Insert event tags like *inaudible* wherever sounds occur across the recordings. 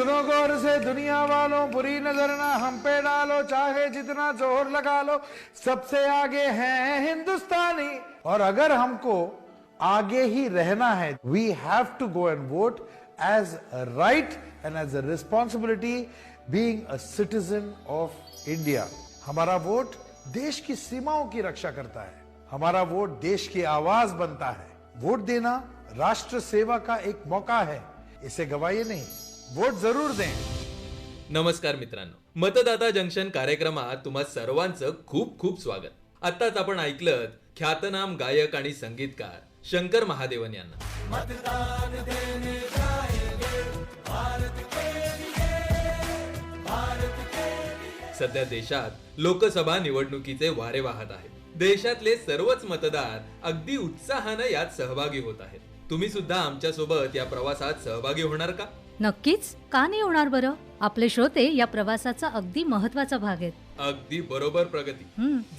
सुनो गौर से दुनिया वालों बुरी नज़र ना हम पे डालो, चाहे जितना ज़ोर लगा लो। सबसे आगे हैं हिंदुस्तानी, और अगर हमको आगे ही रहना है we have to go and vote as right and as a responsibility being citizen of India हमारा वोट देश की सीमाओं की रक्षा करता है। हमारा वोट देश की आवाज़ बनता है। वोट देना राष्ट्र सेवा का एक मौका है। इसे गवाइए नहीं। वोट जरूर दें नमस्कार मित्रांनो. मतदाता जंक्शन कार्यक्रमात तुम्हा सर्वांचं खूप खूप स्वागत. आत्ताच आपण ऐकलं ख्यातनाम गायक आणि संगीतकार शंकर महादेवन यांना. मतदान देने जाएंगे भारत के लिए भारत के लिए. सध्या देशात लोकसभा निवडणुकीचे वारे वाहत आहेत. देशातले सर्वच मतदार अगदी उत्साहानं यात सहभागी होत आहेत. तुम्ही सुद्धा आमच्यासोबत या प्रवासात सहभागी होणार का? नक्कीच का नाही होणार बरं? आपले श्रोते या प्रवासाचा अगदी महत्त्वाचा भाग आहेत. अगदी बरोबर प्रगती.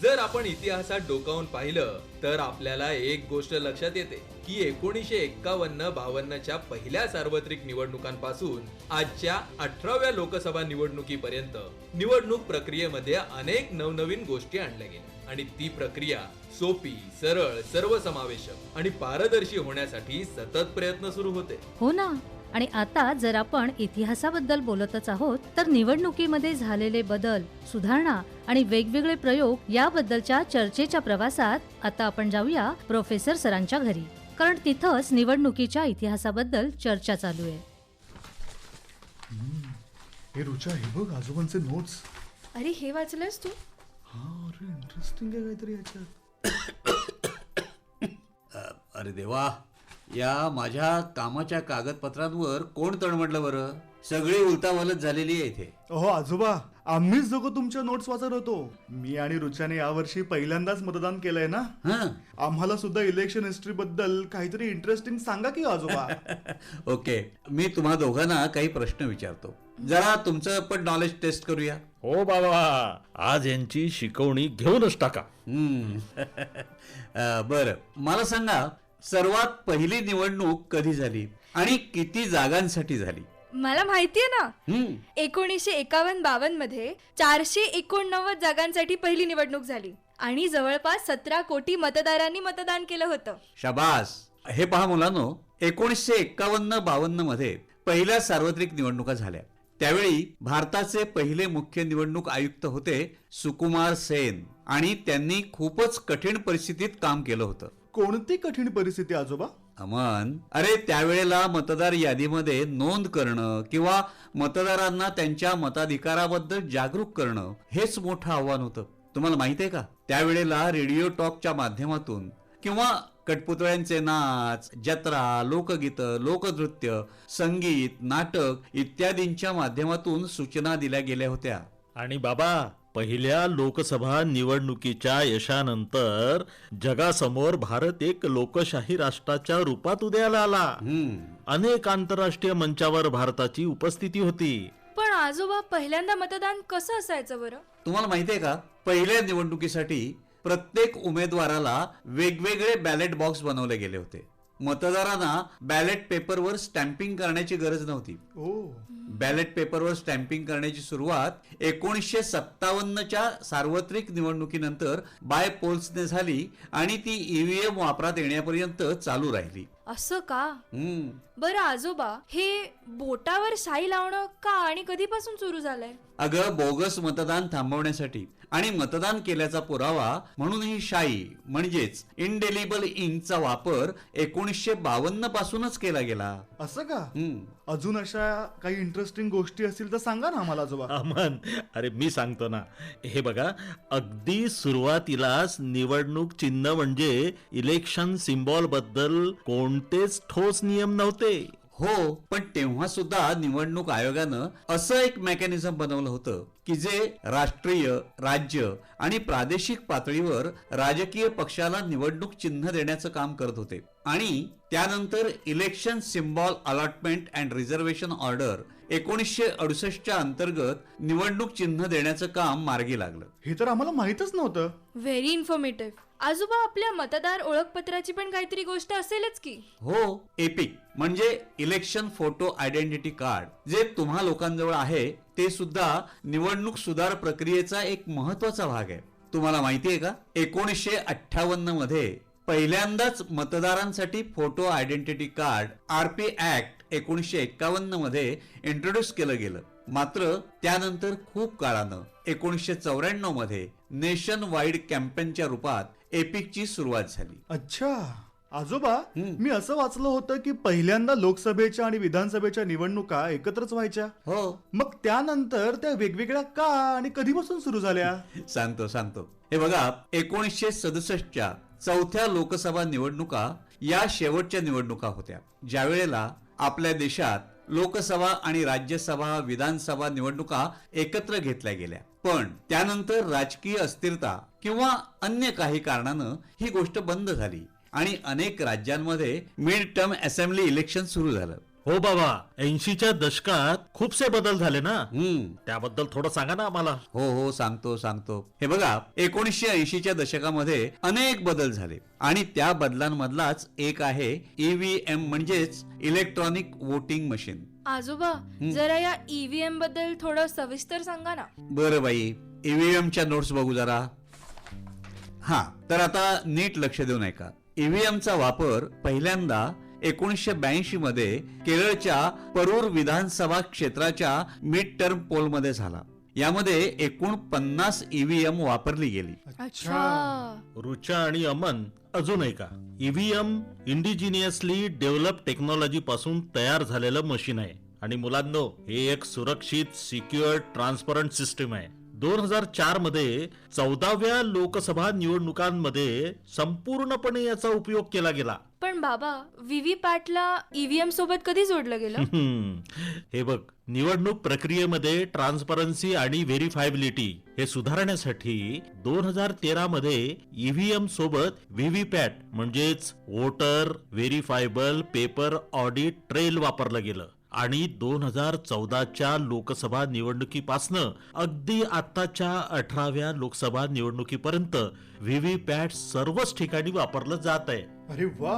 जर आपण इतिहासात डोकावून पाहिलं तर आपल्याला एक गोष्ट लक्षात येते की एकोणीसशे एक्कावन्न बावन्नच्या पहिल्या सार्वत्रिक निवडणुकांपासून आजच्या अठराव्या लोकसभा निवडणुकीपर्यंत निवडणूक प्रक्रियेमध्ये अनेक नवनवीन गोष्टी आणल्या गेल्या. आणि ती प्रक्रिया सोपी सरळ सर्वसमावेशक आणि पारदर्शी होण्यासाठी सतत प्रयत्न सुरू होते. हो ना. आणि आता जर आपण इतिहासाबद्दल बोलतच आहोत तर निवडणुकीमध्ये झालेले बदल सुधारणा आणि वेगवेगळे प्रयोग याबद्दलच्या चर्चेच्या प्रवासात आता आपण जाऊया प्रोफेसर सरांच्या घरी. कारण तिथंच निवडणुकीच्या इतिहासाबद्दल चर्चा चालू आहे. हे रुचा हे बघ आजोबांचे नोट्स अरे हे वाचलंस तू? हा अरे इंटरेस्टिंग आहे काहीतरी याच्यात. *coughs* अरे देवा या माझ्या कामाच्या कागदपत्रांवर कोण तळमडलं बरं? सगळी उलतावलत झालेली आहे इथे. अहो आजोबा आम्हीच दोघं तुमच्या नोट्स वाचत होतो. मी आणि रुचाने यावर्षी पहिल्यांदाच मतदान केलंय ना? हं. आम्हाला सुद्धा इलेक्शन हिस्ट्री बद्दल काहीतरी इंटरेस्टिंग सांगा की हो आजोबा? *laughs* ओके. मी तुम्हा दोघांना काही प्रश्न विचारतो. जरा तुमचं पण नॉलेज टेस्ट करूया. हो बाबा. आज यांची शिकवणी घेऊनच टाका. हम्म. *laughs* अं, बरं. मला सांगा सर्वात पहिली निवडणूक कधी झाली? आणि किती जागांसाठी झाली? मला माहितीये ना? हम्म. एकोणीसशे एकावन्न बावन्नमध्ये चारशे एकोणनव्वद जागांसाठी पहिली निवडणूक झाली. आणि जवळपास सतरा कोटी मतदारांनी मतदान केलं होतं. शाबास. हे पहा मुलांनो एकोणीसशे एक्कावन्न बावन्नमध्ये पहिल्या सार्वत्रिक निवडणुका झाल्या. त्यावेळी भारताचे पहिले मुख्य निवडणूक आयुक्त होते सुकुमार सेन. आणि त्यांनी खूपच कठीण परिस्थितीत काम केलं होतं. कोणती कठीण परिस्थिती आजोबा? अमन अरे त्यावेळेला मतदार यादीमध्ये नोंद करणं किंवा मतदारांना त्यांच्या मताधिकाराबद्दल जागरूक करणं हेच मोठं आव्हान होतं. तुम्हाला माहिती आहे का? त्यावेळेला रेडिओ टॉकच्या माध्यमातून किंवा कटपुतळ्यांचे नाच जत्रा लोकगीतं लोकनृत्य संगीत नाटक इत्यादींच्या माध्यमातून सूचना दिल्या गेल्या होत्या. आणि बाबा पहिल्या लोकसभा निवडणुकीच्या यशानंतर जगासमोर भारत एक लोकशाही राष्ट्राच्या रूपात उदयाला आला. अनेक आंतरराष्ट्रीय मंचावर भारताची उपस्थिती होती. पण आजोबा पहिल्यांदा मतदान कसं असायचं बरं? तुम्हाला माहितीये का? पहिल्या निवडणुकीसाठी प्रत्येक उमेदवाराला वेगवेगळे बॅलेट बॉक्स बनवले गेले होते. मतदारांना बॅलेट पेपरवर स्टॅम्पिंग करण्याची गरज नव्हती. बॅलेट पेपरवर स्टॅम्पिंग करण्याची सुरुवात एकोणीसशे सत्तावन्नच्या सार्वत्रिक निवडणुकीनंतर बाय पोल्सने झाली आणि ती ईव्हीएम वापरात येण्यापर्यंत चालू राहिली. असं का? हम्म. बरं आजोबा हे बोटावर शाई लावणं का आणि कधीपासून सुरू झालंय? अगं बोगस मतदान थांबवण्यासाठी आणि मतदान केल्याचा पुरावा म्हणून ही शाई म्हणजेच इनडेलिबल इंकचा वापर एकोणीसशे बावन्न पासूनच केला गेला. असं का? हम्म. अजून अशा काही इंटरेस्टिंग गोष्टी असतील तर सांगा ना आम्हाला आजोबा. अमन अरे मी सांगतो ना. हे बघा अगदी सुरुवातीलाच निवडणूक चिन्ह म्हणजे इलेक्शन सिम्बॉलबद्दल कोण कोणतेच ठोस नियम नव्हते. हो पण तेव्हा सुद्धा निवडणूक आयोगानं असं एक मेकॅनिझम बनवलं होतं की जे राष्ट्रीय राज्य आणि प्रादेशिक पातळीवर राजकीय पक्षाला निवडणूक चिन्ह देण्याचं काम करत होते. आणि त्यानंतर election symbol allotment and reservation order एकोणीसशे अडुसष्टच्या अंतर्गत निवडणूक चिन्ह देण्याचं काम मार्गी लागलं. हे तर आम्हाला माहितच नव्हतं. व्हेरी इन्फॉर्मेटिव्ह आजोबा आपल्या मतदार ओळखपत्राची पण काहीतरी गोष्ट असेलच की. हो एपिक म्हणजे इलेक्शन फोटो आयडेंटिटी कार्ड जे तुम्हा लोकांजवळ आहे ते सुद्धा निवडणूक सुधार प्रक्रियेचा एक महत्त्वाचा भाग आहे. तुम्हाला माहितीये का? एकोणीसशे अठ्ठावन्नमध्ये पहिल्यांदाच मतदारांसाठी photo identity card R P act एकोणीसशे एक्कावन्नमध्ये इंट्रोड्यूस केलं गेलं. मात्र त्यानंतर खूप काळानं एकोणीसशे चौऱ्याण्णवमध्ये नेशन वाईड कॅम्पेनच्या रूपात एपिकची सुरुवात झाली. अच्छा. आजोबा. मी असं वाचलं होतं की पहिल्यांदा लोकसभेच्या आणि विधानसभेच्या निवडणुका एकत्रच व्हायच्या. हो. मग त्यानंतर त्या वेगवेगळ्या का आणि कधीपासून सुरू झाल्या? *laughs* सांगतो सांगतो. हे बघा एकोणीसशे सदुसष्टच्या चौथ्या लोकसभा निवडणुका या शेवटच्या निवडणुका होत्या. ज्या वेळेला आपल्या देशात लोकसभा आणि राज्यसभा विधानसभा निवडणुका एकत्र घेतल्या गेल्या. पण त्यानंतर राजकीय अस्थिरता किंवा अन्य काही कारणानं ही गोष्ट बंद झाली आणि अनेक राज्यांमध्ये मिड टर्म असेंब्ली इलेक्शन सुरू झालं. हो बाबा ऐंशीच्या दशकात खूपसे बदल झाले ना. हम्म. त्याबद्दल थोडं सांगा ना आम्हाला. हो हो सांगतो सांगतो. हे बघा एकोणीसशे ऐंशीच्या दशकामध्ये अनेक बदल झाले. आणि त्या बदलांमधलाच एक आहे ईव्हीएम म्हणजेच इलेक्ट्रॉनिक वोटिंग मशीन आजोबा जरा या ईव्हीएमबद्दल थोडं सविस्तर सांगा ना. बरं बाई ईव्हीएम च्या नोट्स बघू जरा. हा तर आता नीट लक्ष देऊन ऐका. ईव्हीएम चा वापर पहिल्यांदा एकोणीसशे ब्याऐंशी मध्ये केरळच्या परूर विधानसभा क्षेत्राच्या मिड टर्म पोलमध्ये झाला. यामध्ये एकूण पन्नास ईव्हीएम वापरली गेली. अच्छा. रुचा आणि अमन अजून का? ईव्हीएम इंडिजिनियसली डेव्हलप टेक्नॉलॉजी पासून तयार झालेलं मशीन आहे. आणि मुलांनो हे एक सुरक्षित सिक्युअर ट्रान्सपरंट सिस्टीम आहे. दोन हजार चारमध्ये चौदाव्या लोकसभा निवडणुकांमध्ये संपूर्णपणे याचा उपयोग केला गेला. पण बाबा व्हीव्ही पॅटला ईव्हीएम सोबत कधी जोडलं गेलं? *laughs* हे बघ निवडणूक प्रक्रियेमध्ये ट्रान्सपरन्सी आणि व्हेरीफायबिलिटी हे सुधारण्यासाठी दोन हजार तेरा मध्ये ईव्हीएम सोबत व्हीव्हीपॅट म्हणजेच voter verifiable paper audit trail वापरलं गेलं. आणि दोन हजार चौदाच्या लोकसभा निवडणुकीपासनं अगदी आताच्या अठराव्या लोकसभा निवडणुकीपर्यंत व्हीव्हीपॅट सर्वच ठिकाणी वापरलं जात आहे. अरे वा.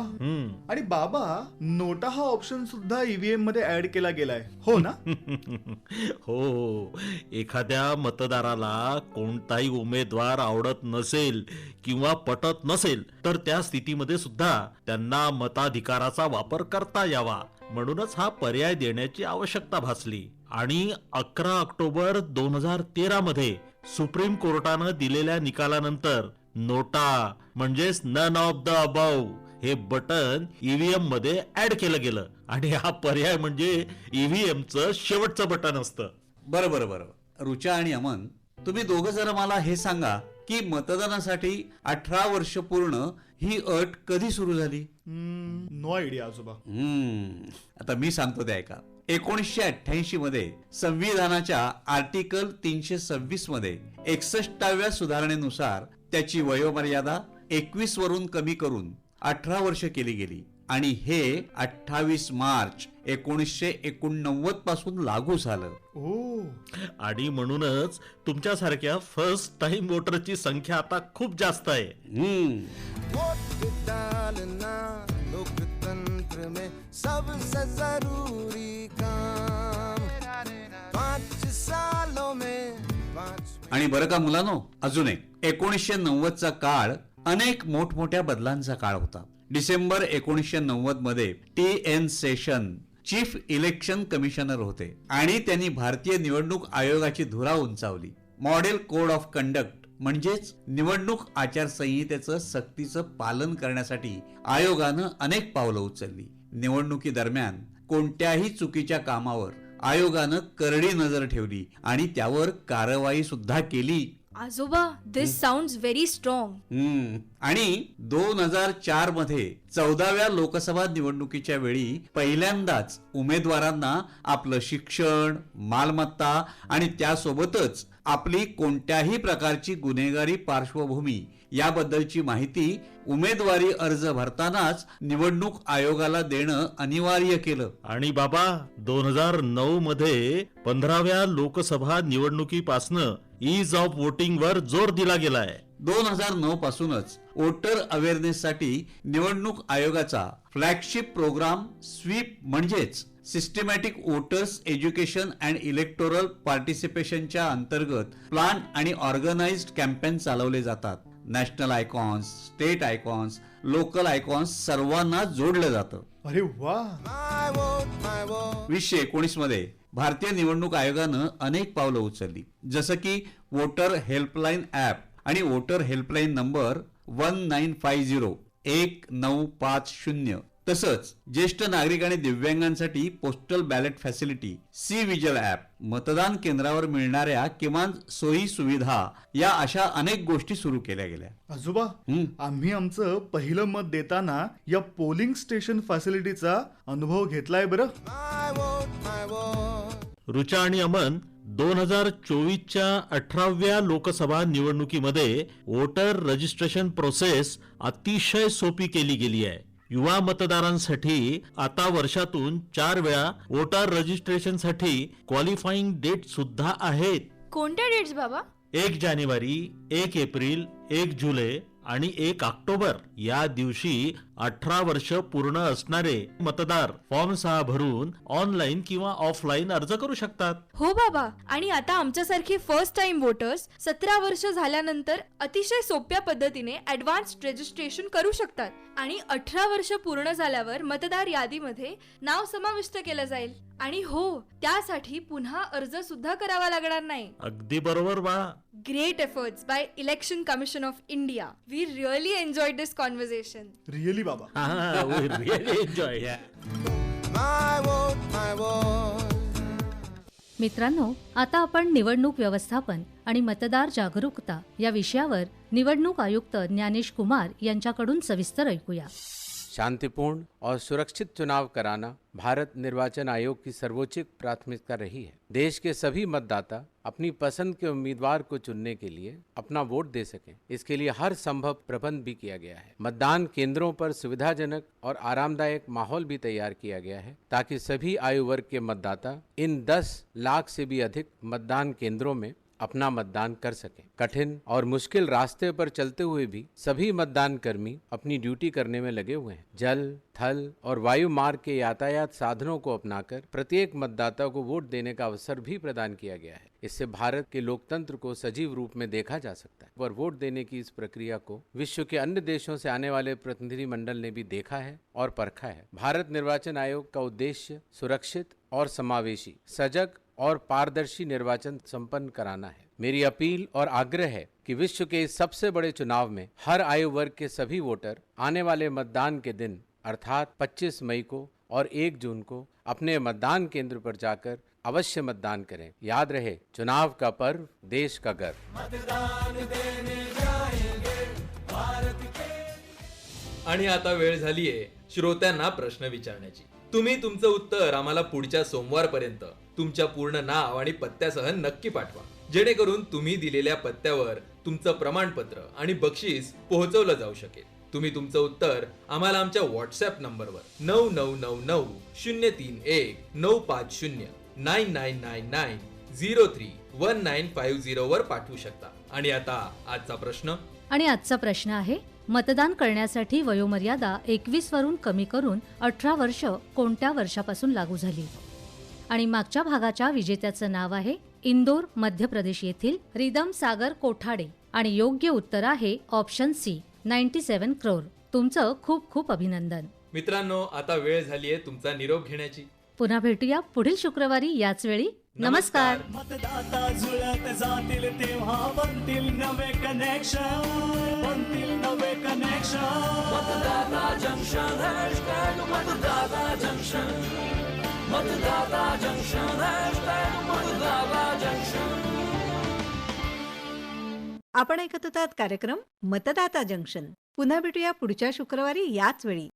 आणि बाबा नोटा हा ऑप्शन सुद्धा ईव्हीएममध्ये ऍड केला गेलाय. हो ना? *laughs* हो. एखाद्या मतदाराला कोणताही उमेदवार आवडत नसेल किंवा पटत नसेल तर त्या स्थितीमध्ये सुद्धा त्यांना मताधिकाराचा वापर करता यावा. म्हणूनच हा पर्याय देण्याची आवश्यकता भासली. आणि अकरा ऑक्टोबर दोन हजार तेरा मध्ये सुप्रीम कोर्टानं दिलेल्या निकालानंतर नोटा म्हणजेच नन ऑफ द अबाव हे बटन ईव्हीएममध्ये ऍड केलं गेलं. आणि हा पर्याय म्हणजे ईव्हीएम च शेवटचं बटन असतं. बरं बरं बरं. रुचा आणि अमन तुम्ही दोघं जरा मला हे सांगा की मतदानासाठी अठरा वर्ष पूर्ण ही अट कधी सुरू झाली? नो आयडिया आजोबा. हम्म, आता मी सांगतो ते ऐका. एकोणीसशे अठ्ठ्याऐंशी मध्ये संविधानाच्या आर्टिकल तीनशे सव्वीसमध्ये एकसष्टाव्या सुधारणेनुसार त्याची वयोमर्यादा एकवीस वरून कमी करून अठरा वर्ष केली गेली. आणि हे अठ्ठावीस मार्च एकोणीसशे एकोणनव्वदपासून लागू झालं. ओ. आणि म्हणूनच तुमच्यासारख्या फर्स्ट टाइम वोटरची संख्या आता खूप जास्त आहे. लोकतंत्र में सबसे जरूरी काम. पाँच सालों में आणि बरं का मुलानो अजून एक. एकोणीसशे नव्वदचा काळ अनेक मोठमोठ्या बदलांचा काळ होता. डिसेंबर एकोणीसशे नव्वदमध्ये T N Seshan chief election commissioner होते आणि त्यांनी भारतीय निवडणूक आयोगाची धुरा उंचावली. मॉडेल कोड ऑफ कंडक्ट म्हणजेच निवडणूक आचारसंहितेचं सक्तीचं पालन करण्यासाठी आयोगानं अनेक पावलं उचलली. निवडणुकीदरम्यान कोणत्याही चुकीच्या कामावर आयोगानं करडी नजर ठेवली आणि त्यावर कारवाई सुद्धा केली. आजोबा दिस साऊंड व्हेरी स्ट्रॉंग हम्म. आणि दोन हजार चारमध्ये चौदाव्या लोकसभा निवडणुकीच्या वेळी पहिल्यांदाच उमेदवारांना आपलं शिक्षण मालमत्ता आणि त्यासोबतच आपली कोणत्याही प्रकारची गुन्हेगारी पार्श्वभूमी याबद्दलची माहिती उमेदवारी अर्ज भरतानाच निवडणूक आयोगाला देणं अनिवार्य केलं. आणि बाबा दोन हजार नऊ मध्ये पंधराव्या लोकसभा निवडणुकीपासनं ईज ऑफ वोटिंग वर जोर दिला गेलाय. दोन हजार नऊ पासूनच वोटर अवेअरनेस साठी निवडणूक आयोगाचा फ्लॅगशिप प्रोग्राम स्वीप म्हणजेच systematic voters education and electoral पार्टिसिपेशनच्या अंतर्गत प्लान आणि ऑर्गनाइज्ड कॅम्पेन चालवले जातात. National icons state icons local icons सर्वांना जोडलं जातं. अरे वा. वीसशे एकोणीसमध्ये भारतीय निवडणूक आयोगानं अनेक पावलं उचलली. जसं की वोटर हेल्पलाईन ऍप आणि voter helpline number one nine five zero एक नऊ पाच शून्य तसंच ज्येष्ठ नागरिक आणि दिव्यांगांसाठी postal ballot facility C vigil app मतदान केंद्रावर मिळणाऱ्या किमान सोयी सुविधा या अशा अनेक गोष्टी सुरू केल्या गेल्या आजोबा. आम्ही आमचं पहिलं मत देताना या पोलिंग स्टेशन फॅसिलिटीचा अनुभव घेतलाय बरं. रुचा आणि अमन दोन हजार चोवीसच्या अठराव्या लोकसभा निवडणुकीमध्ये वोटर रजिस्ट्रेशन प्रोसेस अतिशय सोपी केली गेली आहे. युवा मतदारांसाठी आता वर्षातून चार वेळा वोटर रजिस्ट्रेशनसाठी क्वालिफाईंग डेट सुद्धा आहेत. कोणत्या डेट्स बाबा? एक जानेवारी एक एप्रिल एक जुलै आणि एक ऑक्टोबर या दिवशी अठरा वर्ष पूर्ण असणारे मतदार फॉर्म सहा भरून ऑनलाईन किंवा ऑफलाईन अर्ज करू शकतात. हो बाबा आणि आता आमच्यासारखे फर्स्ट टाइम वोटर्स सतरा वर्ष झाल्यानंतर अतिशय सोप्या पद्धतीने ऍडव्हान्स रजिस्ट्रेशन करू शकतात आणि अठरा वर्ष पूर्ण झाल्यावर मतदार यादीमध्ये नाव समाविष्ट केलं जाईल. आणि हो त्यासाठी पुन्हा अर्ज सुद्धा करावा लागणार नाही. अगदी बरोबर बाळा great efforts by Election Commission of India we really enjoy this conversation really बाबा enjoy *laughs* My vote, my vote. मित्रांनो आता आपण निवडणूक व्यवस्थापन आणि मतदार जागरूकता या विषयावर निवडणूक आयुक्त ज्ञानेश कुमार यांच्याकडून सविस्तर ऐकूया. शांतिपूर्ण और सुरक्षित चुनाव कराना भारत निर्वाचन आयोग की सर्वोच्च प्राथमिकता रही है। देश के सभी मतदाता अपनी पसंद के उम्मीदवार को चुनने के लिए अपना वोट दे सकें। इसके लिए हर संभव प्रबंध भी किया गया है। मतदान केंद्रों पर सुविधाजनक और आरामदायक माहौल भी तैयार किया गया है ताकि सभी आयु वर्ग के मतदाता इन 10 लाख से भी अधिक मतदान केंद्रों में अपना मतदान कर सकें। कठिन और मुश्किल रास्ते पर चलते हुए भी सभी मतदान कर्मी अपनी ड्यूटी करने में लगे हुए हैं। जल, थल और वायु मार्ग के यातायात साधनों को अपनाकर प्रत्येक मतदाता को वोट देने का अवसर भी प्रदान किया गया है। इससे भारत के लोकतंत्र को सजीव रूप में देखा जा सकता है और वोट देने की इस प्रक्रिया को विश्व के अन्य देशों से आने वाले प्रतिनिधि मंडल ने भी देखा है और परखा है। भारत निर्वाचन आयोग का उद्देश्य सुरक्षित और समावेशी, सजग और पारदर्शी निर्वाचन संपन्न कराना है। मेरी अपील और आग्रह है कि विश्व के इस सबसे बड़े चुनाव में हर आयु वर्ग के सभी वोटर आने वाले मतदान के दिन अर्थात 25 मई को और 1 जून को अपने मतदान केंद्र पर जाकर अवश्य मतदान करें। याद रहे चुनाव का पर्व देश का गर्व। आणि आता वेळ झालीये श्रोत्यांना प्रश्न विचारण्याची. तुम्ही तुमचं उत्तर आम्हाला पुढच्या सोमवारपर्यंत तुमच्या पूर्ण नाव आणि पत्त्यासह नक्की पाठवा जेणेकरून तुम्ही दिलेल्या पत्त्यावर तुमचं प्रमाणपत्र आणि बक्षीस पोहोचवलं जाऊ शकेल तुम्ही तुमचं उत्तर आम्हाला आमच्या व्हॉट्सअप नंबरवर नऊ नऊ नऊ नऊ शून्य तीन एक नऊ पाच शून्य nine nine nine nine zero three one nine five zero वर पाठवू शकता आणि आता आजचा प्रश्न आणि आजचा प्रश्न आहे मतदान करण्यासाठी वयोमर्यादा एकवीस वरून कमी करून अठरा वर्ष कोणत्या वर्षापासून लागू झाली? आणि मागच्या भागाच्या विजेत्याचं नाव आहे इंदोर मध्य प्रदेश येथील रिदम सागर कोठाडे. आणि योग्य उत्तर आहे option C ninety seven crore तुमचं खूप खूप अभिनंदन. मित्रांनो आता वेळ झालीये तुमचा निरोप घेण्याची. पुन्हा भेटूया पुढील शुक्रवारी याच वेळी नमस्कार. मतदाता जुळत जातील तेव्हा बनतील नवे कनेक्शन बनतील नवे connection. Matadata Junction, hashtag Matadata Junction. Matadata Junction, hashtag Matadata Junction. आपण ऐकत होतात कार्यक्रम मतदाता जंक्शन पुन्हा भेटूया पुढच्या शुक्रवारी याच वेळी